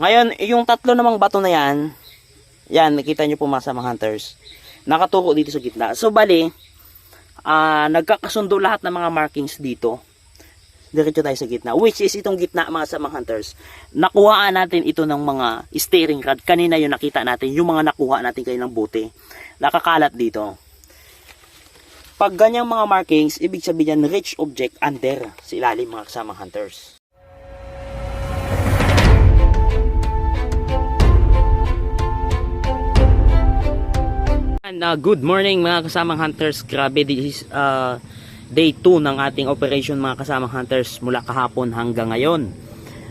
Ngayon, yung tatlo namang bato na yan, yan, nakita nyo po mga kasama hunters, nakaturo dito sa gitna. So, bali, ah nagkakasundo lahat ng mga markings dito. Diretso tayo sa gitna. Which is itong gitna mga kasama hunters. Nakuhaan natin ito ng mga steering rod. Kanina yung nakita natin, yung mga nakuha natin kayo ng buti. Nakakalat dito. Pag ganyang mga markings, ibig sabihin yan, rich object under sa ilalim mga kasama hunters. And, uh, good morning mga kasamang hunters. Grabe, this is uh, day 2 ng ating operation mga kasamang hunters mula kahapon hanggang ngayon.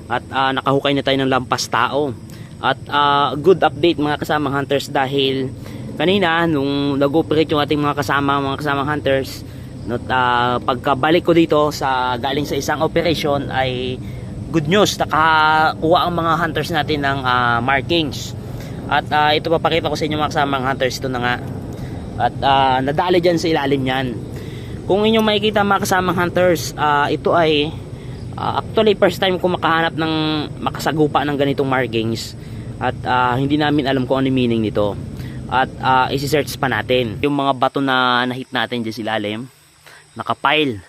At uh, nakahukay na tayo ng lampas tao. At uh, good update mga kasamang hunters dahil kanina nung nag-operate yung ating mga kasama mga kasamang hunters not, uh, pagkabalik ko dito sa galing sa isang operation ay good news nakakuha ang mga hunters natin ng uh, markings at ah, ito papakita ko sa inyo mga kasamang hunters ito na nga. At ah, nadali dyan sa ilalim yan. Kung inyong makikita mga kasamang hunters, ah, ito ay ah, actually first time ko makahanap ng makasagupa ng ganitong markings. At ah, hindi namin alam kung ano meaning nito. At uh, isi-search pa natin. Yung mga bato na nahit natin dyan sa ilalim, nakapile.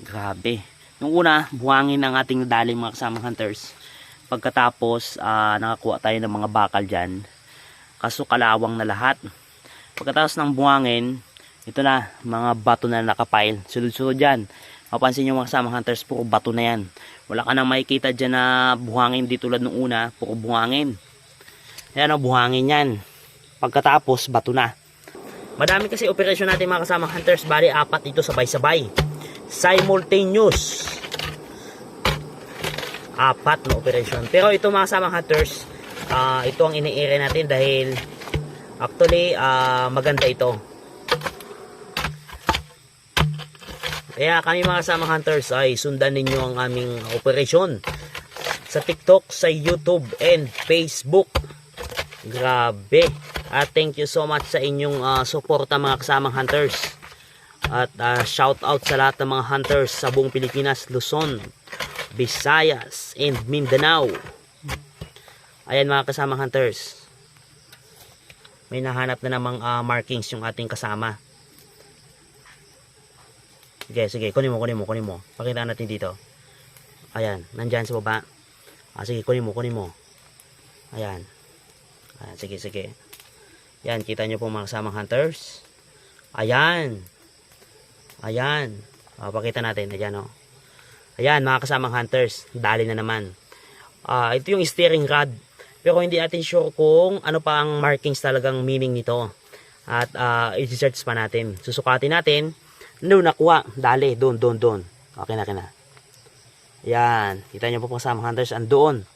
Grabe. Nung una, buhangin ang ating nadali mga kasamang hunters pagkatapos ah, nakakuha tayo ng mga bakal dyan. Kaso kalawang na lahat. Pagkatapos ng buhangin ito na mga bato na nakapile. Sunod-sunod dyan mapansin nyo mga kasama hunters puro bato na yan. Wala ka nang makikita dyan na buhangin di tulad nung una puro buhangin yan o buhangin yan. Pagkatapos bato na. Madami kasi operasyon natin mga kasama hunters. Bali apat ito sabay-sabay. Simultaneous apat na operation. Pero ito mga samang hunters, ah, ito ang ini-ere natin dahil actually ah, maganda ito. Kaya kami mga samang hunters ay sundan ninyo ang aming operasyon sa TikTok, sa YouTube, and Facebook. Grabe. At thank you so much sa inyong ah, suporta mga kasamang hunters. At ah, shout out sa lahat ng mga hunters sa buong Pilipinas, Luzon, Visayas, and Mindanao. Ayan mga kasama hunters. May nahanap na namang ah, markings yung ating kasama. Sige, sige, kunin mo, kunin mo, kunin mo. Pakita natin dito. Ayan, nandyan sa baba. Ah, sige, kunin mo, kunin mo. Ayan. Ayan, sige, sige. Yan, kita nyo po mga kasamang hunters. Ayan. Ayan. Ah, pakita natin. Ayan, oh. Ayan, mga kasamang hunters, dali na naman. Ah, ito yung steering rod. Pero hindi natin sure kung ano pa ang markings talagang meaning nito. At ah, i-search pa natin. Susukatin natin. No, nakuha. Dali, doon, doon, doon. Okay na, okay na. Ayan. Kita nyo po mga kasamang hunters, andoon.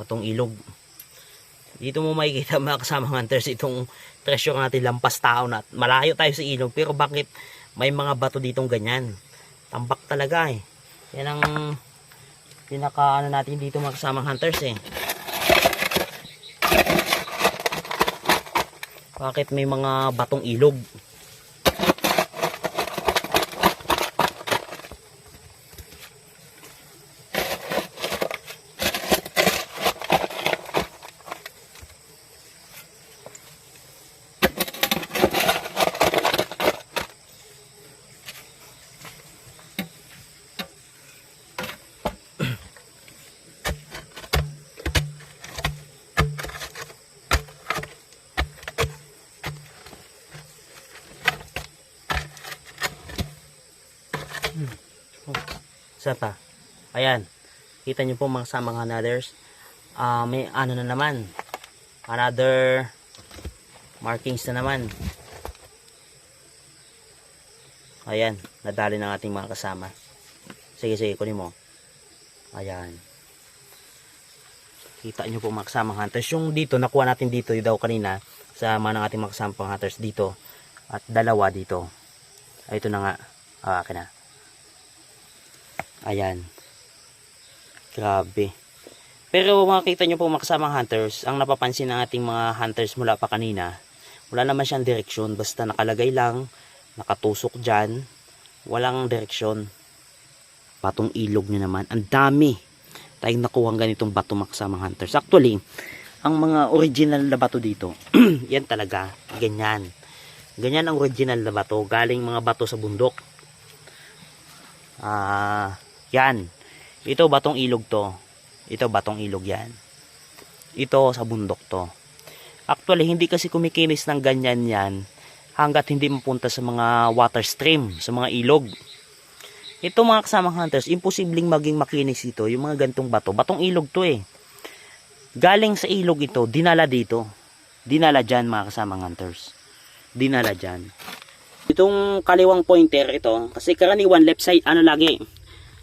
Matong ilog. Dito mo makikita mga kasama hunters itong treasure natin lampas tao na malayo tayo sa ilog pero bakit may mga bato ditong ganyan? Tambak talaga eh. Yan ang pinaka ano natin dito mga kasama hunters eh. Bakit may mga batong ilog Saan pa? Ayan. Kita nyo po mga sa mga anothers. Ah, may ano na naman. Another markings na naman. Ayan. Nadali ng ating mga kasama. Sige, sige. Kunin mo. Ayan. Kita nyo po mga kasama hunters. Yung dito, nakuha natin dito yung daw kanina sa mga ng ating mga kasama hunters dito. At dalawa dito. Ay, ito na nga. Ah, akin na. Ayan. Grabe. Pero makikita nyo po mga kasamang hunters, ang napapansin ng ating mga hunters mula pa kanina, wala naman siyang direksyon, basta nakalagay lang, nakatusok dyan, walang direksyon. Batong ilog nyo naman. Ang dami tayong nakuha ganitong bato mga kasamang hunters. Actually, ang mga original na bato dito, yan talaga, ganyan. Ganyan ang original na bato, galing mga bato sa bundok. Ah, yan. Ito batong ilog to. Ito batong ilog yan. Ito sa bundok to. Actually, hindi kasi kumikinis ng ganyan yan hanggat hindi mapunta sa mga water stream, sa mga ilog. Ito mga kasamang hunters, imposibleng maging makinis ito, yung mga gantong bato. Batong ilog to eh. Galing sa ilog ito, dinala dito. Dinala dyan mga kasamang hunters. Dinala dyan. Itong kaliwang pointer ito, kasi karaniwan left side, ano lagi,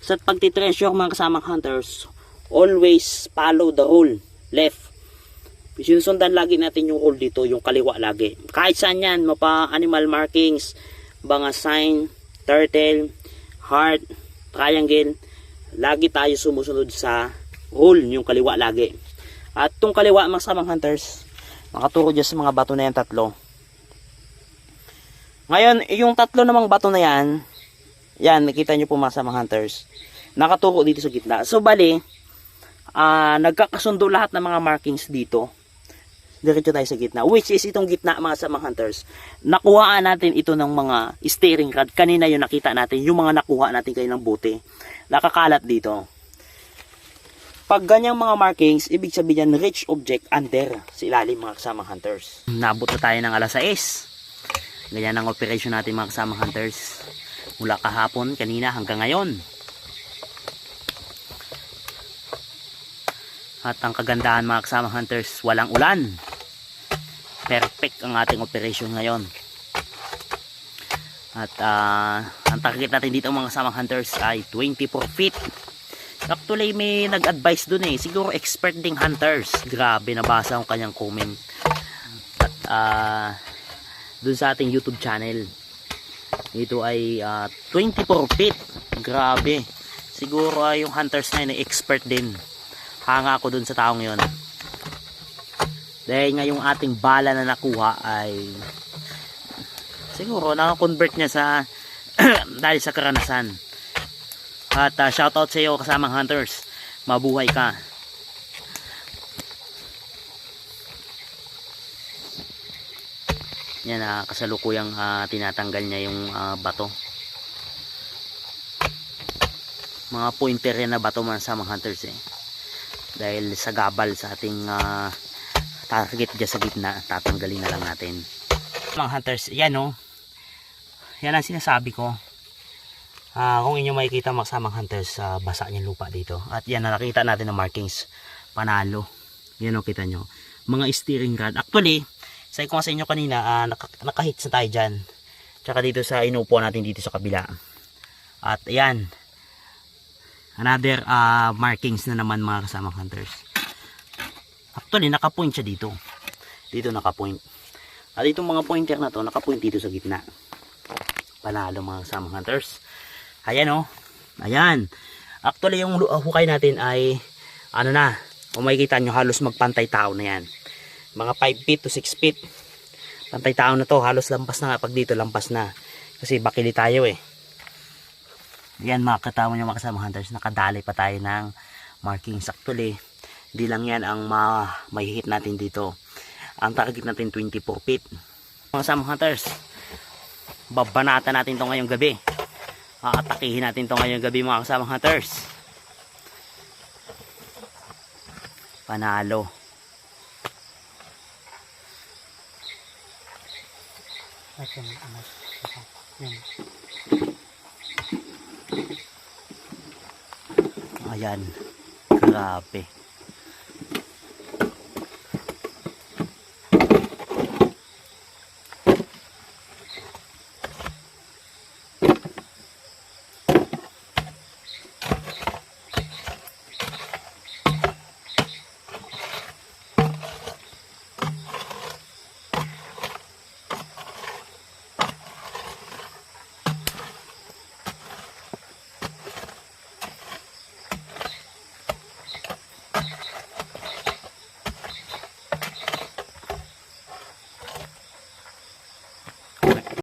sa pagtitreasure mga kasamang hunters, always follow the rule, left. Sinusundan lagi natin yung rule dito, yung kaliwa lagi. Kahit saan yan, mapa animal markings, mga sign, turtle, heart, triangle, lagi tayo sumusunod sa rule, yung kaliwa lagi. At tong kaliwa mga kasamang hunters, makaturo dyan sa mga bato na yan tatlo. Ngayon, yung tatlo namang bato na yan, yan, nakita nyo po mga kasamang hunters, nakaturo dito sa gitna. So, bali, ah nagkakasundo lahat ng mga markings dito. Diretso tayo sa gitna. Which is itong gitna mga sa mga hunters. Nakuhaan natin ito ng mga steering rod. Kanina yung nakita natin. Yung mga nakuha natin kayo ng buti. Nakakalat dito. Pag ganyang mga markings, ibig sabihin yan, rich object under sa ilalim mga kasamang hunters. Nabot na tayo ng alas 6. Ganyan ang operation natin mga kasamang hunters. Mula kahapon, kanina hanggang ngayon. At ang kagandahan mga kasama hunters, walang ulan. Perfect ang ating operation ngayon. At ah, ang target natin dito mga kasama hunters ay 24 feet. Actually may nag-advise dun eh. Siguro expert ding hunters. Grabe nabasa ang kanyang comment. At ah, dun sa ating YouTube channel. Ito ay ah, 24 feet. Grabe. Siguro ah, yung hunters na yun expert din. Hanga ako dun sa taong yon dahil nga yung ating bala na nakuha ay siguro nakakonvert niya sa dahil sa karanasan. At uh, shoutout sa iyo kasamang hunters. Mabuhay ka yan uh, kasalukuyang uh, tinatanggal niya yung uh, bato. Mga pointer na bato man sa mga hunters eh. Dahil sa gabal sa ating uh, target dyan sa gitna tatanggalin na lang natin. Mga hunters yan oh. yan ang sinasabi ko. Uh, kung inyo makikita magsamang hunters uh, basa niya lupa dito. At yan nakita natin ng markings. Panalo. Yan o oh, kita nyo. Mga steering rod. Actually sabi ko nga sa inyo kanina uh, naka, nakahits na tayo dyan. Tsaka dito sa inupo natin dito sa kabila. At ayan another uh, markings na naman mga kasama hunters. Actually nakapoint siya dito. Dito nakapoint. At itong mga pointer na to nakapoint dito sa gitna. Panalo mga kasama hunters. Ayan o oh. ayan. Actually yung hukay natin ay ano na kung makikita nyo halos magpantay tao na yan mga 5 feet to 6 feet. Pantay tao na to halos lampas na nga. Pag dito lampas na. Kasi bakili tayo eh. Yan mga katama nyo mga kasama hunters. Nakadali pa tayo ng markings actually hindi lang yan ang ma may hit natin dito. Ang target natin 24 feet. Mga kasama hunters babanata natin to ngayong gabi. Aatakihin natin to ngayong gabi mga kasama hunters. Panalo ayan. Grabe